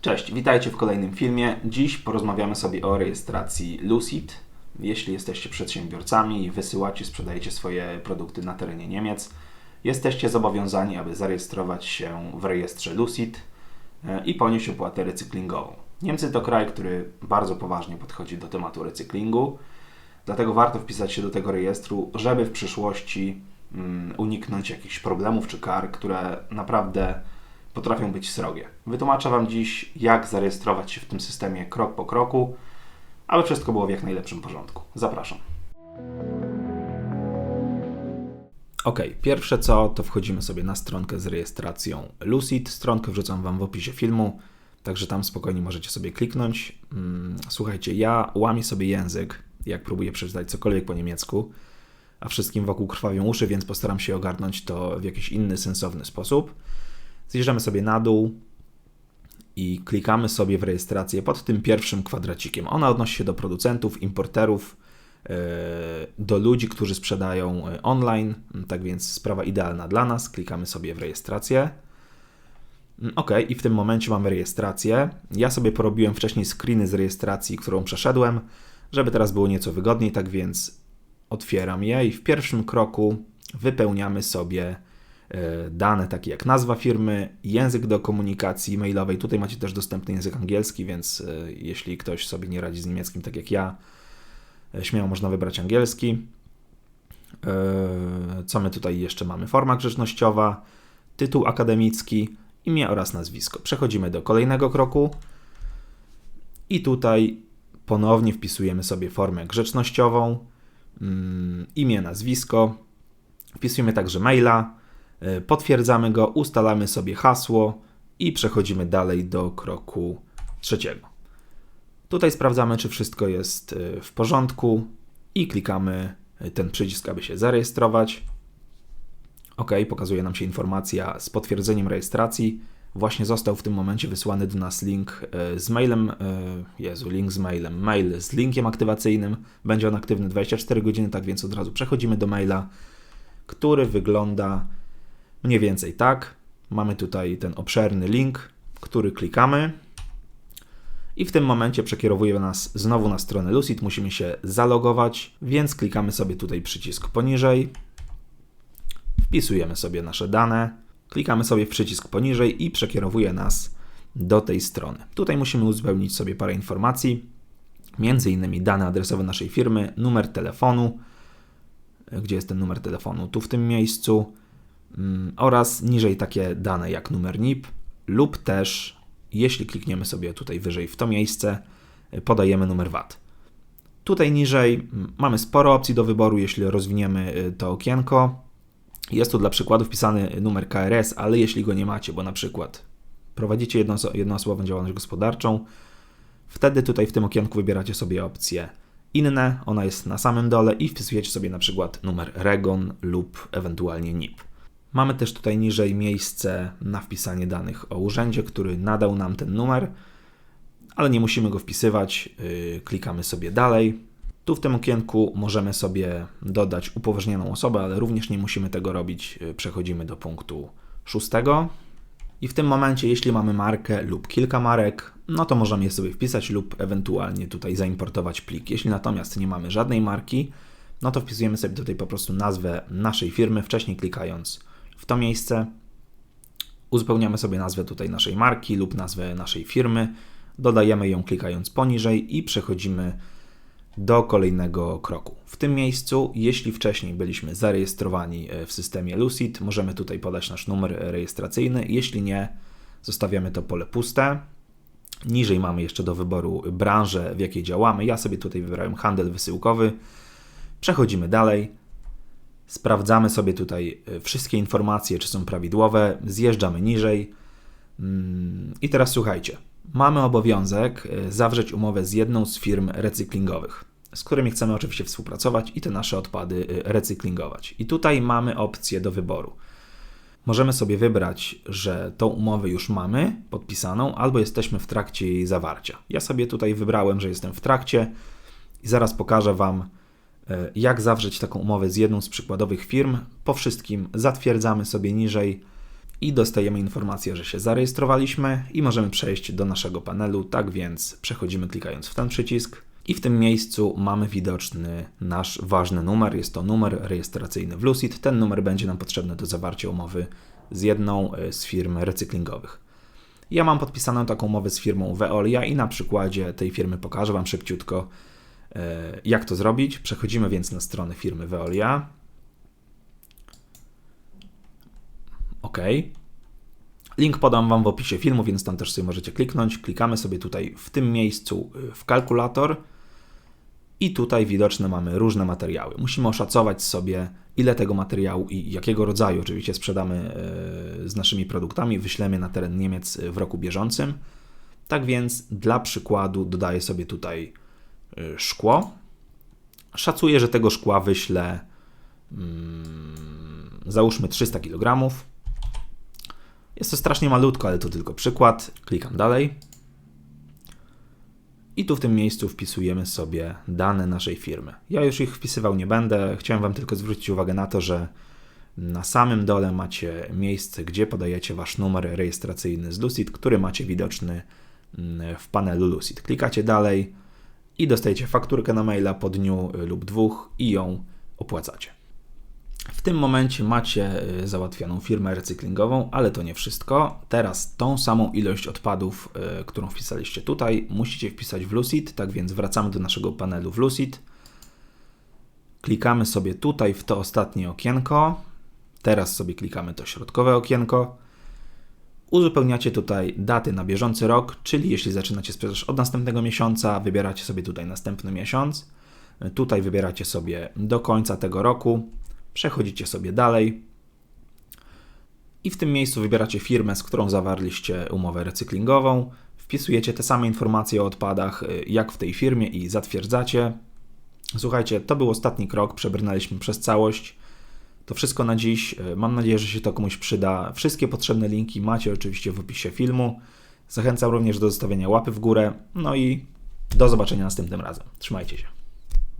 Cześć, witajcie w kolejnym filmie. Dziś porozmawiamy sobie o rejestracji Lucid. Jeśli jesteście przedsiębiorcami i wysyłacie, sprzedajecie swoje produkty na terenie Niemiec, jesteście zobowiązani, aby zarejestrować się w rejestrze Lucid e, i ponieść opłatę recyklingową. Niemcy to kraj, który bardzo poważnie podchodzi do tematu recyklingu, dlatego warto wpisać się do tego rejestru, żeby w przyszłości mm, uniknąć jakichś problemów czy kar, które naprawdę potrafią być srogie. Wytłumaczę Wam dziś, jak zarejestrować się w tym systemie krok po kroku, aby wszystko było w jak najlepszym porządku. Zapraszam. Ok, pierwsze co, to wchodzimy sobie na stronkę z rejestracją Lucid. Stronkę wrzucam Wam w opisie filmu, także tam spokojnie możecie sobie kliknąć. Mm, słuchajcie, ja łamię sobie język, jak próbuję przeczytać cokolwiek po niemiecku, a wszystkim wokół krwawią uszy, więc postaram się ogarnąć to w jakiś inny, sensowny sposób. Zjeżdżamy sobie na dół i klikamy sobie w rejestrację pod tym pierwszym kwadracikiem. Ona odnosi się do producentów, importerów, e, do ludzi, którzy sprzedają e, online. Tak więc sprawa idealna dla nas. Klikamy sobie w rejestrację. Mm, ok, i w tym momencie mamy rejestrację. Ja sobie porobiłem wcześniej screeny z rejestracji, którą przeszedłem, żeby teraz było nieco wygodniej, tak więc otwieram je i w pierwszym kroku wypełniamy sobie dane takie jak nazwa firmy, język do komunikacji mailowej. Tutaj macie też dostępny język angielski, więc e, jeśli ktoś sobie nie radzi z niemieckim, tak jak ja, e, śmiało można wybrać angielski. Co my tutaj jeszcze mamy? Forma grzecznościowa, tytuł akademicki, imię oraz nazwisko. Przechodzimy do kolejnego kroku i tutaj ponownie wpisujemy sobie formę grzecznościową, mm, imię, nazwisko. Wpisujemy także maila, E, potwierdzamy go, ustalamy sobie hasło i przechodzimy dalej do kroku trzeciego. Tutaj sprawdzamy, czy wszystko jest e, w porządku i klikamy e, ten przycisk, aby się zarejestrować. OK, pokazuje nam się informacja z potwierdzeniem rejestracji. Właśnie został w tym momencie wysłany do nas link z mailem. Jezu, link z mailem. Mail z linkiem aktywacyjnym. Będzie on aktywny 24 godziny, tak więc od razu przechodzimy do maila, który wygląda Mniej więcej tak. Mamy tutaj ten obszerny link, który klikamy. I w tym momencie przekierowuje nas znowu na stronę Lucid. Musimy się zalogować, więc klikamy sobie tutaj przycisk poniżej. Wpisujemy sobie nasze dane. Klikamy sobie w przycisk poniżej i przekierowuje nas do tej strony. Tutaj musimy uzupełnić sobie parę informacji, między innymi dane adresowe naszej firmy, numer telefonu, gdzie jest ten numer telefonu, tu w tym miejscu, oraz niżej takie dane jak numer NIP lub też, jeśli klikniemy sobie tutaj wyżej w to miejsce, podajemy numer VAT. Tutaj niżej mm, mamy sporo opcji do wyboru, jeśli rozwiniemy y, to okienko. Jest tu dla przykładu wpisany numer KRS, ale jeśli go nie macie, bo na przykład prowadzicie jedno, jednoosobową działalność gospodarczą, wtedy tutaj w tym okienku wybieracie sobie opcję inne, ona jest na samym dole i wpisujecie sobie na przykład numer REGON lub ewentualnie NIP. Mamy też tutaj niżej miejsce na wpisanie danych o urzędzie, który nadał nam ten numer, ale nie musimy go wpisywać. Yy, klikamy sobie dalej. Tu w tym okienku możemy sobie dodać upoważnioną osobę, ale również nie musimy tego robić. Yy, przechodzimy do punktu szóstego. I w tym momencie, jeśli mamy markę lub kilka marek, no to możemy je sobie wpisać lub ewentualnie tutaj zaimportować plik. Jeśli natomiast nie mamy żadnej marki, no to wpisujemy sobie tutaj po prostu nazwę naszej firmy, wcześniej klikając w to miejsce. Uzupełniamy sobie nazwę tutaj naszej marki lub nazwę naszej firmy. Dodajemy ją klikając poniżej i przechodzimy do kolejnego kroku. W tym miejscu, jeśli wcześniej byliśmy zarejestrowani e, w systemie Lucid, możemy tutaj podać nasz numer rejestracyjny. Jeśli nie, zostawiamy to pole puste. Niżej mamy jeszcze do wyboru branżę, w jakiej działamy. Ja sobie tutaj wybrałem handel wysyłkowy. Przechodzimy dalej. Sprawdzamy sobie tutaj e, wszystkie informacje, czy są prawidłowe, zjeżdżamy niżej. Mm, I teraz słuchajcie, mamy obowiązek e, zawrzeć umowę z jedną z firm recyklingowych, z którymi chcemy oczywiście współpracować i te nasze odpady e, recyklingować. I tutaj mamy opcję do wyboru. Możemy sobie wybrać, że tą umowę już mamy podpisaną, albo jesteśmy w trakcie jej zawarcia. Ja sobie tutaj wybrałem, że jestem w trakcie i zaraz pokażę Wam, jak zawrzeć taką umowę z jedną z przykładowych firm. Po wszystkim zatwierdzamy sobie niżej i dostajemy informację, że się zarejestrowaliśmy i możemy przejść do naszego panelu. Tak więc przechodzimy klikając w ten przycisk i w tym miejscu mamy widoczny nasz ważny numer. Jest to numer rejestracyjny w Lucid. Ten numer będzie nam potrzebny do zawarcia umowy z jedną e, z firm recyklingowych. Ja mam podpisaną taką umowę z firmą Veolia i na przykładzie tej firmy pokażę Wam szybciutko, e, jak to zrobić. Przechodzimy więc na stronę firmy Veolia. OK. Link podam Wam w opisie filmu, więc tam też sobie możecie kliknąć. Klikamy sobie tutaj w tym miejscu y, w kalkulator i tutaj widoczne mamy różne materiały. Musimy oszacować sobie, ile tego materiału i jakiego rodzaju oczywiście sprzedamy y, z naszymi produktami, wyślemy na teren Niemiec w roku bieżącym. Tak więc dla przykładu dodaję sobie tutaj szkło. Szacuję, że tego szkła wyślę mm, załóżmy 300 kg. Jest to strasznie malutko, ale to tylko przykład. Klikam dalej. I tu w tym miejscu wpisujemy sobie dane naszej firmy. Ja już ich wpisywał nie będę. Chciałem Wam tylko zwrócić uwagę na to, że na samym dole macie miejsce, gdzie podajecie Wasz numer rejestracyjny z Lucid, który macie widoczny mm, w panelu Lucid. Klikacie dalej i dostajecie fakturkę na maila po dniu lub dwóch i ją opłacacie. W tym momencie macie y, załatwioną firmę recyklingową, ale to nie wszystko. Teraz tą samą ilość odpadów, y, którą wpisaliście tutaj, musicie wpisać w Lucid. Tak więc wracamy do naszego panelu w Lucid. Klikamy sobie tutaj w to ostatnie okienko. Teraz sobie klikamy to środkowe okienko. Uzupełniacie tutaj daty na bieżący rok, czyli jeśli zaczynacie sprzedaż od następnego miesiąca, wybieracie sobie tutaj następny miesiąc. Tutaj wybieracie sobie do końca tego roku Przechodzicie sobie dalej i w tym miejscu wybieracie firmę, z którą zawarliście umowę recyklingową. Wpisujecie te same informacje o odpadach y, jak w tej firmie i zatwierdzacie. Słuchajcie, to był ostatni krok, przebrnęliśmy przez całość. To wszystko na dziś. Y, mam nadzieję, że się to komuś przyda. Wszystkie potrzebne linki macie oczywiście w opisie filmu. Zachęcam również do zostawienia łapy w górę. No i do zobaczenia następnym razem. Trzymajcie się.